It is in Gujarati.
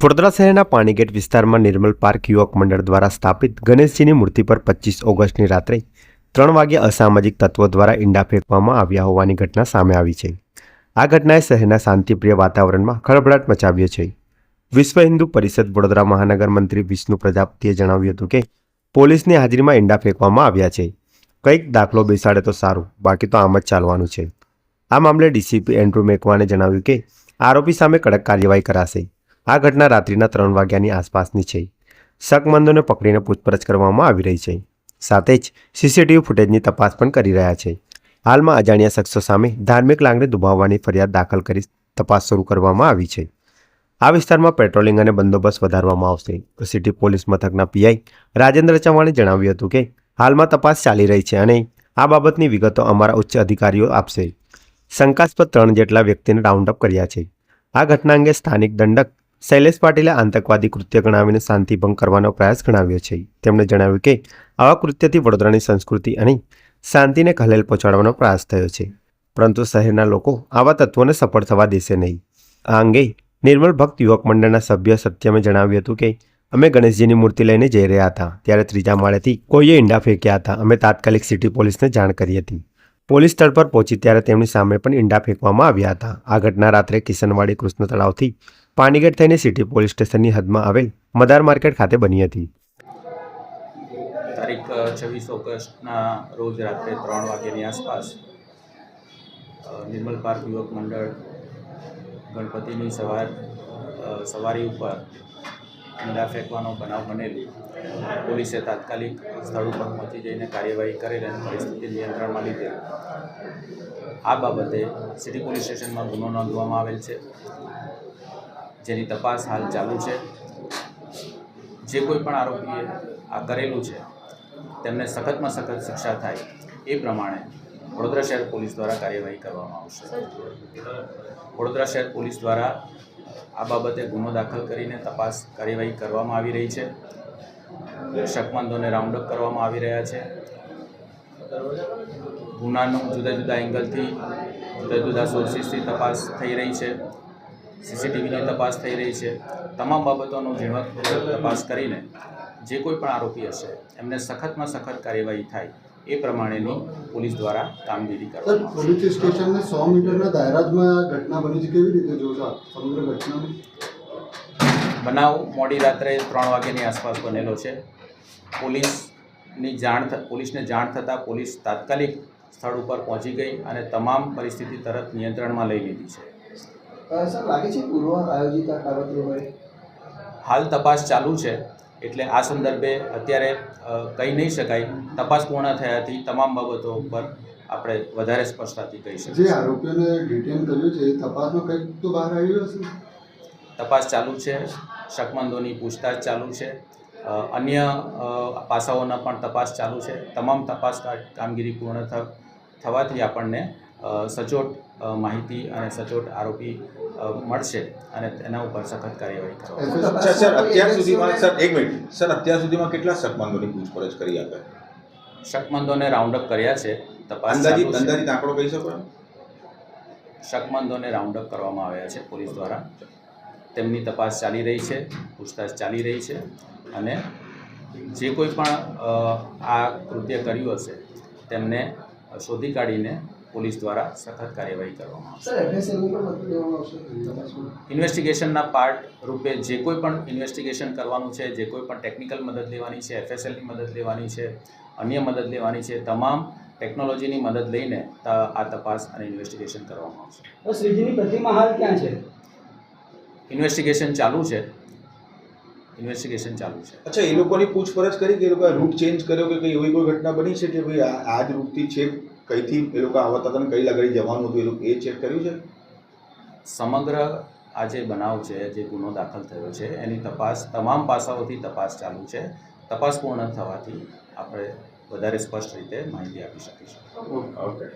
વડોદરા શહેરના પાણીગેટ વિસ્તારમાં નિર્મલ પાર્ક યુવક મંડળ દ્વારા સ્થાપિત ગણેશજીની મૂર્તિ પર પચીસ ઓગસ્ટની રાત્રે ત્રણ વાગે અસામાજિક તત્વો દ્વારા ઈંડા ફેંકવામાં આવ્યા હોવાની ઘટના સામે આવી છે. આ ઘટનાએ શહેરના શાંતિપ્રિય વાતાવરણમાં ખળભળાટ મચાવ્યો છે. વિશ્વ હિન્દુ પરિષદ વડોદરા મહાનગર મંત્રી વિષ્ણુ પ્રજાપતિએ જણાવ્યું હતું કે, પોલીસની હાજરીમાં ઈંડા ફેંકવામાં આવ્યા છે. કંઈક દાખલો બેસાડે તો સારું, બાકી તો આમ જ ચાલવાનું છે. આ મામલે ડીસીપી એન્ડ્રુ મેકવાને જણાવ્યું કે, આરોપી સામે કડક કાર્યવાહી કરાશે. આ ઘટના રાત્રિના ત્રણ વાગ્યાની આસપાસની છે. શકમંદોને પકડીને પૂછપરછ કરવામાં આવી રહી છે. સાથે જ સીસીટીવી ફૂટેજની તપાસ પણ કરી રહ્યા છે. હાલમાં અજાણ્યા શખ્સો સામે ધાર્મિક લાગણી દુભાવવાની ફરિયાદ દાખલ કરી તપાસ શરૂ કરવામાં આવી છે. આ વિસ્તારમાં પેટ્રોલિંગ અને બંદોબસ્ત વધારવામાં આવશે. સિટી પોલીસ મથકના પીઆઈ રાજેન્દ્ર ચૌહાણે જણાવ્યું હતું કે, હાલમાં તપાસ ચાલી રહી છે અને આ બાબતની વિગતો અમારા ઉચ્ચ અધિકારીઓ આપશે. શંકાસ્પદ ત્રણ જેટલા વ્યક્તિને રાઉન્ડ કર્યા છે. આ ઘટના અંગે સ્થાનિક દંડક શૈલેષ પાટીલે આતંકવાદી કૃત્ય ગણાવીને શાંતિભંગ કરવાનો પ્રયાસ ગણાવ્યો છે. તેમણે જણાવ્યું કે, આવા કૃત્યથી વડોદરાની સંસ્કૃતિ અને શાંતિને ખલેલ પહોંચાડવાનો પ્રયાસ થયો છે. પરંતુ શહેરના લોકો આવા તત્વોને સફળ થવા દેશે નહીં. આ અંગે નિર્મલ ભક્ત યુવક મંડળના સભ્ય સત્યમે જણાવ્યું હતું કે, અમે ગણેશજીની મૂર્તિ લઈને જઈ રહ્યા હતા, ત્યારે ત્રીજા માળેથી કોઈએ ઈંડા ફેંક્યા હતા, અમે તાત્કાલિક સિટી પોલીસને જાણ કરી હતી. પોલીસ સ્થળ પર પહોંચી ત્યારે તેમની સામે પણ ઈંડા ફેંકવામાં આવ્યા હતા. આ ઘટના રાત્રે કિશનવાડી કૃષ્ણ તળાવથી પાણીગેટ થઈને સિટી પોલીસ સ્ટેશનની હદમાં આવેલ મદાર માર્કેટ ખાતે બની હતી. તારીખ છવ્વીસ ઓગસ્ટના રોજ રાત્રે ત્રણ વાગ્યાની આસપાસ નિર્મલ પાર્ક યુવક મંડળ ગણપતિની સવાર સવારી ઉપર ઈંડા ફેંકવાનો બનાવ બનેલી. પોલીસે તાત્કાલિક સ્થળ ઉપર પહોંચી જઈને કાર્યવાહી કરેલ અને પરિસ્થિતિ નિયંત્રણમાં લીધેલ આ બાબતે સિટી પોલીસ સ્ટેશનમાં ગુનો નોંધવામાં આવેલ છે. જેની તપાસ હાલ ચાલુ છે. જે કોઈ પણ આરોપીએ આ કરેલું છે, તેમને સખતમાં સખત શિક્ષા થાય એ પ્રમાણે વડોદરા શહેર પોલીસ દ્વારા કાર્યવાહી કરવામાં આવશે. વડોદરા શહેર પોલીસ દ્વારા આ બાબતે ગુનો દાખલ કરીને તપાસ કાર્યવાહી કરવામાં આવી રહી છે. શકમંદોને રાઉન્ડ અપ કરવામાં આવી રહ્યા છે. ગુનાનું જુદા જુદા એંગલથી, જુદા જુદા સોર્સિસથી તપાસ થઈ રહી છે. સીસીટીવીની તપાસ થઈ રહી છે. તમામ બાબતોનું ઝીણવટપૂર્વક તપાસ કરીને જે કોઈ પણ આરોપી હશે, એમને સખતમાં સખત કાર્યવાહી થાય. એ પ્રમાણેની પોલીસ દ્વારા કામગીરી સર કરવામાં આવશે પોલીસ સ્ટેશનને સો મીટરના દાયરાજમાં ઘટના બની છે કેવી રીતે જોશો સમગ્ર ઘટનાને? બનાવ મોડી રાત્રે ત્રણ વાગ્યાની આસપાસ બનેલો છે. પોલીસની જાણ થ પોલીસને જાણ થતાં પોલીસ તાત્કાલિક સ્થળ ઉપર પહોંચી ગઈ અને તમામ પરિસ્થિતિ તરત નિયંત્રણમાં લઈ લીધી છે. સર લાગે છે પૂર્વ આયોજિત આ કાવતરું હોય? હાલ તપાસ ચાલુ છે. એટલે આ સંદર્ભે અત્યારે કહી નહીં શકાય. તપાસ પૂર્ણ થયાથી તમામ બાબતો ઉપર આપણે વધારે સ્પષ્ટતાથી કહી જે આરોપીઓને ડિટેન કર્યું છે તપાસમાં કંઈક તો બહાર આવ્યું હશે. તપાસ ચાલુ છે શકમંદોની પૂછતાછ ચાલુ છે. અન્ય પાસાઓના પણ તપાસ ચાલુ છે. તમામ તપાસ કામગીરી પૂર્ણ થ થવાથી આપણને સચોટ માહિતી અને સચોટ આરોપી મળશે અને તેના ઉપર સખત કાર્યવાહી કરવામાં સર સર અત્યાર સુધીમાં સર એક મિનિટ. સર અત્યાર સુધીમાં કેટલા શકમંદોની પૂછપરછ કરી આપે? શકમંદોને રાઉન્ડ અપ કર્યા છે તપાસ અંદાજિત અંદાજિત આંકડો કહી શકો શકમંદોને રાઉન્ડ અપ કરવામાં આવ્યા છે પોલીસ દ્વારા. તેમની તપાસ ચાલી રહી છે પૂછતાછ ચાલી રહી છે અને જે કોઈ પણ આ કૃત્ય કર્યું હશે તેમને શોધી કાઢીને પોલીસ દ્વારા સખત કાર્યવાહી કરવામાં આવશે. સર એફએસએલની પણ મદદ લેવામાં આવશે. તપાસમાં ઇન્વેસ્ટિગેશનના પાર્ટ રૂપે જે કોઈ પણ ઇન્વેસ્ટિગેશન કરવાનું છે જે કોઈ પણ ટેકનિકલ મદદ લેવાની છે એફએસએલની મદદ લેવાની છે અન્ય મદદ લેવાની છે તમામ ટેકનોલોજીની મદદ લઈને આ તપાસ અને ઇન્વેસ્ટિગેશન કરવામાં આવશે. શ્રીજીની પ્રતિમા હાલ ક્યાં છે? ઇન્વેસ્ટિગેશન ચાલુ છે. ઇન્વેસ્ટિગેશન ચાલુ છે. અચ્છા એ લોકોની પૂછપરછ કરી કે એ લોકોએ રૂટ ચેન્જ કર્યો કે કઈ એવી કોઈ ઘટના બની છે કે ભાઈ આ આ જ રૂટથી છે? કઈથી એ લોકો આવતા હતા કઈ લગાડી જવાનું હતું? એ લોકો એ ચેક કર્યું છે? સમગ્ર આ જે બનાવ છે જે ગુનો દાખલ થયો છે એની તપાસ તમામ પાસાઓથી તપાસ ચાલુ છે. તપાસ પૂર્ણ થવાથી આપણે વધારે સ્પષ્ટ રીતે માહિતી આપી શકીશું. ઓકે.